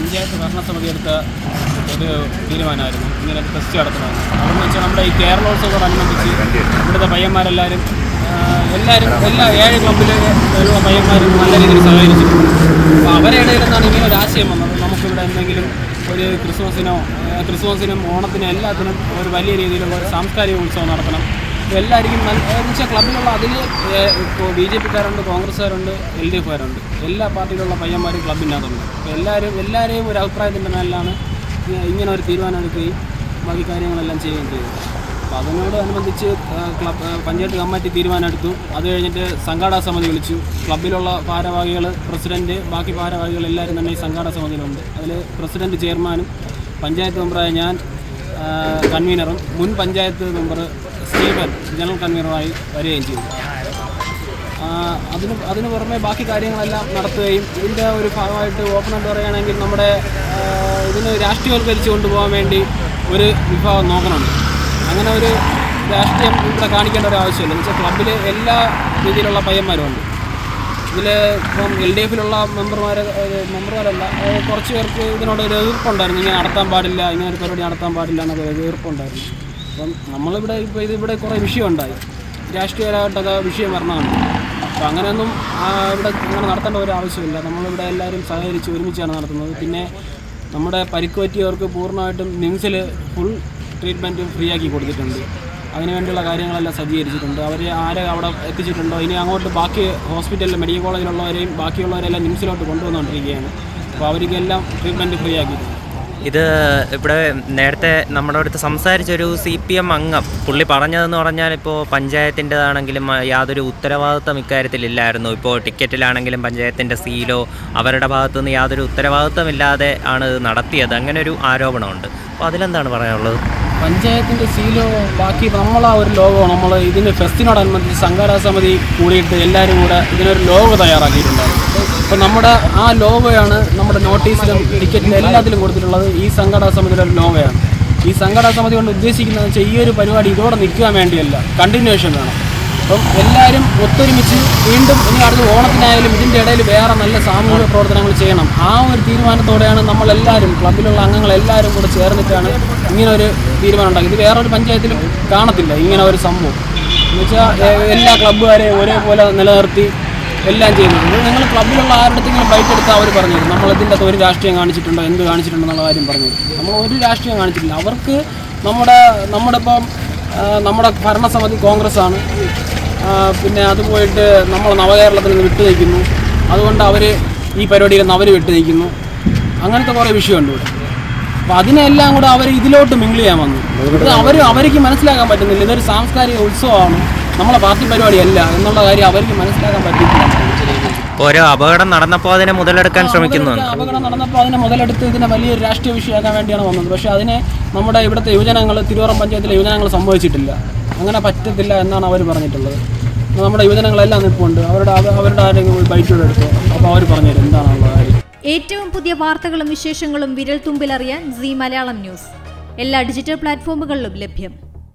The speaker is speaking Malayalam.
പഞ്ചായത്ത് ഭരണസമിതി എടുത്ത ഒരു തീരുമാനമായിരുന്നു. ഇങ്ങനെ ടെസ്റ്റ് നടത്തണമെന്ന്. അതെന്ന് വെച്ചാൽ നമ്മുടെ ഈ കേരളോത്സവത്തോടനുബന്ധിച്ച് ഇവിടുത്തെ പയ്യന്മാരെല്ലാവരും എല്ലാവരും എല്ലാ ഏഴ് ക്ലബിലെ ഉള്ള പയ്യന്മാരും നല്ല രീതിയിൽ സഹകരിച്ചിട്ടുണ്ട്. അപ്പോൾ അവരെ ഇടയിൽ നിന്നാണ് ഇങ്ങനെ ഒരു ആശയം വന്നത്. നമുക്കിവിടെ എന്തെങ്കിലും ഒരു ക്രിസ്മസിനോ ക്രിസ്മസിനും ഓണത്തിനും എല്ലാത്തിനും ഒരു വലിയ രീതിയിലുള്ള സാംസ്കാരിക ഉത്സവം നടത്തണം. എല്ലാവർക്കും എന്ന് വെച്ചാൽ ക്ലബിലുള്ള അതിൽ ഇപ്പോൾ ബി ജെ പിക്കാരുണ്ട് കോൺഗ്രസ്സുകാരുണ്ട് എൽ ഡി എഫുകാരുണ്ട്. എല്ലാ പാർട്ടിയിലുള്ള പയ്യന്മാരും ക്ലബിനകത്തുണ്ട് അപ്പോൾ എല്ലാവരും എല്ലാവരെയും ഒരു അഭിപ്രായത്തിന്റെ മേലാണ് ഇങ്ങനെ ഒരു തീരുമാനം എടുക്കുകയും ബാക്കി കാര്യങ്ങളെല്ലാം ചെയ്യുകയും ചെയ്തു അപ്പോൾ അതിനോടനുബന്ധിച്ച് ക്ലബ് പഞ്ചായത്ത് കമ്മിറ്റി തീരുമാനമെടുത്തു. അത് കഴിഞ്ഞിട്ട് സംഘാടക സമിതി വിളിച്ചു. ക്ലബിലുള്ള ഭാരവാഹികൾ പ്രസിഡന്റ് ബാക്കി ഭാരവാഹികൾ എല്ലാവരും തന്നെ ഈ സംഘാടക സമിതിയിലുണ്ട്. അതിൽ പ്രസിഡന്റ് ചെയർമാനും പഞ്ചായത്ത് മെമ്പറായ ഞാൻ കൺവീനറും മുൻ പഞ്ചായത്ത് മെമ്പർ സ്റ്റീഫൻ ജനറൽ കൺവീനറായി വരികയും ചെയ്തു. അതിന് അതിന് പുറമെ ബാക്കി കാര്യങ്ങളെല്ലാം നടത്തുകയും ഇതിന്റെ ഒരു ഭാഗമായിട്ട് ഓപ്പണായിട്ട് പറയുകയാണെങ്കിൽ നമ്മുടെ ഇതിന് രാഷ്ട്രീയവൽക്കരിച്ച് കൊണ്ടുപോകാൻ വേണ്ടി ഒരു വിഭാഗം നോക്കണമുണ്ട് അങ്ങനെ ഒരു രാഷ്ട്രീയം ഇവിടെ കാണിക്കേണ്ട ഒരു ആവശ്യമില്ല. എന്ന് വെച്ചാൽ ക്ലബിൽ എല്ലാ രീതിയിലുള്ള പയ്യന്മാരും ഉണ്ട്. ഇതിൽ ഇപ്പം എൽ ഡി എഫിലുള്ള മെമ്പർമാർ മെമ്പർമാരല്ല കുറച്ച് പേർക്ക് ഇതിനോട് ഒരു എതിർപ്പുണ്ടായിരുന്നു. ഇങ്ങനെ നടത്താൻ പാടില്ല ഇങ്ങനെ ഒരു പരിപാടി നടത്താൻ പാടില്ല എന്നൊക്കെ എതിർപ്പുണ്ടായിരുന്നു. അപ്പം നമ്മളിവിടെ ഇപ്പോൾ വിഷയം കുറേ വിഷയമുണ്ടായി. രാഷ്ട്രീയമായിട്ടൊക്കെ വിഷയം വരണമാണ് അപ്പോൾ അങ്ങനെയൊന്നും ഇവിടെ അങ്ങനെ നടത്തേണ്ട ഒരു ആവശ്യമില്ല. നമ്മളിവിടെ എല്ലാവരും സഹകരിച്ച് ഒരുമിച്ചാണ് നടത്തുന്നത്. പിന്നെ നമ്മുടെ പരിക്ക് പറ്റിയവർക്ക് പൂർണമായിട്ടും നിംസിൽ ഫുൾ ട്രീറ്റ്മെന്റ് ഫ്രീ ആക്കി കൊടുത്തിട്ടുണ്ട് അതിനുവേണ്ടിയുള്ള കാര്യങ്ങളെല്ലാം സജ്ജീകരിച്ചിട്ടുണ്ട്. അവർ ആരെ അവിടെ എത്തിച്ചിട്ടുണ്ടോ? ഇനി അങ്ങോട്ട് ബാക്കി ഹോസ്പിറ്റലിൽ മെഡിക്കൽ കോളേജിലുള്ളവരെയും ബാക്കിയുള്ളവരെല്ലാം നിംസിലോട്ട് കൊണ്ടുവന്നുകൊണ്ടിരിക്കുകയാണ്. അപ്പോൾ അവർക്കെല്ലാം ട്രീറ്റ്മെന്റ് ഫ്രീ ആക്കിയിട്ടുണ്ട് ഇത് ഇവിടെ നേരത്തെ നമ്മുടെ അടുത്ത് സംസാരിച്ചൊരു സി പി എം അംഗം. പുള്ളി പറഞ്ഞതെന്ന് പറഞ്ഞാൽ ഇപ്പോൾ പഞ്ചായത്തിന്റെതാണെങ്കിലും യാതൊരു ഉത്തരവാദിത്വം ഇക്കാര്യത്തിലില്ലായിരുന്നു. ഇപ്പോൾ ടിക്കറ്റിലാണെങ്കിലും പഞ്ചായത്തിന്റെ സീലോ അവരുടെ ഭാഗത്തു നിന്ന് യാതൊരു ഉത്തരവാദിത്വമില്ലാതെ ആണ് ഇത് നടത്തിയത്. അങ്ങനെ ഒരു ആരോപണമുണ്ട്. അപ്പോൾ അതിലെന്താണ് പറയാനുള്ളത്? പഞ്ചായത്തിന്റെ സീലോ ബാക്കി നമ്മളാ ഒരു ലോഗോ നമ്മൾ ഇതിന് ഫെസ്റ്റിനോടനുബന്ധിച്ച് സംഘാടക സമിതി കൂടിയിട്ട് എല്ലാവരും കൂടെ ഇതിനൊരു ലോഗോ തയ്യാറാക്കിയിട്ടുണ്ടായിരുന്നു. അപ്പോൾ നമ്മുടെ ആ ലോഗോയാണ് നമ്മുടെ നോട്ടീസിലും ടിക്കറ്റിലും എല്ലാത്തിലും കൊടുത്തിട്ടുള്ളത്. ഈ സംഘടനാ സമിതിയുടെ ഒരു ലോഗോയാണ്. ഈ സംഘടനാ സമിതി കൊണ്ട് ഉദ്ദേശിക്കുന്നത് വെച്ചാൽ ഈ ഒരു പരിപാടി ഇതോടെ നിൽക്കാൻ വേണ്ടിയല്ല. കണ്ടിന്യൂഷൻ വേണം. അപ്പം എല്ലാവരും ഒത്തൊരുമിച്ച് വീണ്ടും ഇനി അടുത്ത ഓണത്തിനായാലും ഇതിന്റെ ഇടയിൽ വേറെ നല്ല സാമൂഹിക പ്രവർത്തനങ്ങൾ ചെയ്യണം. ആ ഒരു തീരുമാനത്തോടെയാണ് നമ്മളെല്ലാവരും ക്ലബിലുള്ള അംഗങ്ങളെല്ലാവരും കൂടെ ചേർന്നിട്ടാണ് ഇങ്ങനെ ഒരു തീരുമാനം ഉണ്ടാക്കി ഇത് വേറൊരു പഞ്ചായത്തിലും കാണത്തില്ല ഇങ്ങനെ ഒരു സംഭവം. എന്ന് വെച്ചാൽ എല്ലാ ക്ലബ്ബുകാരെയും ഒരേപോലെ നിലനിർത്തി എല്ലാം ചെയ്യുന്നത് നിങ്ങൾ ക്ലബിലുള്ള ആരുടെങ്കിലും ബൈക്ക് എടുത്താൽ അവർ പറഞ്ഞു തരും നമ്മൾ ഇതിന്റെ അകത്ത് ഒരു രാഷ്ട്രീയം കാണിച്ചിട്ടുണ്ടോ? എന്ത് കാണിച്ചിട്ടുണ്ടോ എന്നുള്ള കാര്യം പറഞ്ഞു നമ്മൾ ഒരു രാഷ്ട്രീയം കാണിച്ചിട്ടില്ല. അവർക്ക് നമ്മുടെ നമ്മുടെ ഇപ്പം നമ്മുടെ ഭരണസമിതി കോൺഗ്രസ് ആണ് പിന്നെ അത് പോയിട്ട് നമ്മൾ നവകേരളത്തിൽ നിന്ന് വിട്ടു നിൽക്കുന്നു. അതുകൊണ്ട് അവർ ഈ പരിപാടിയിൽ നിന്ന് അവർ വിട്ടു നിൽക്കുന്നു. അങ്ങനത്തെ കുറേ വിഷയമുണ്ട് ഇവിടെ. അപ്പോൾ അതിനെല്ലാം കൂടെ അവർ ഇതിലോട്ട് മിങ്കിൾ ചെയ്യാൻ വന്നു. അവർ അവർക്ക് മനസ്സിലാക്കാൻ പറ്റുന്നില്ല. ഇതൊരു സാംസ്കാരിക ഉത്സവമാണ്. നമ്മളെ പാർട്ടി പരിപാടിയല്ല എന്നുള്ള കാര്യം അവർക്ക് മനസ്സിലാക്കാൻ പറ്റിയിട്ടില്ല. ഓരോ അപകടം നടന്നപ്പോൾ അതിനെ മുതലെടുക്കാൻ ശ്രമിക്കുന്നു. അപകടം നടന്നപ്പോൾ അതിനെ മുതലെടുത്ത് ഇതിനെ വലിയൊരു രാഷ്ട്രീയ വിഷയമാക്കാൻ വേണ്ടിയാണ് വന്നത്. പക്ഷേ അതിനെ നമ്മുടെ ഇവിടുത്തെ യുവജനങ്ങൾ തിരുവറം പഞ്ചായത്തിലെ യുവജനങ്ങൾ സംഭവിച്ചിട്ടില്ല. അങ്ങനെ പറ്റത്തില്ല എന്നാണ് അവർ പറഞ്ഞിട്ടുള്ളത്. നമ്മുടെ യുവജനങ്ങളെല്ലാം നിൽപ്പുണ്ട്. അവരുടെ അവരുടെ ആരെങ്കിലും ബൈറ്റോടെ എടുത്തു? അപ്പോൾ അവർ പറഞ്ഞുതരും എന്താണെന്നുള്ള കാര്യം. ഏറ്റവും പുതിയ വാർത്തകളും വിശേഷങ്ങളും വിരൽ തുമ്പിലറിയാൻ സി മലയാളം ന്യൂസ്. എല്ലാ ഡിജിറ്റൽ പ്ലാറ്റ്ഫോമുകളിലും ലഭ്യം.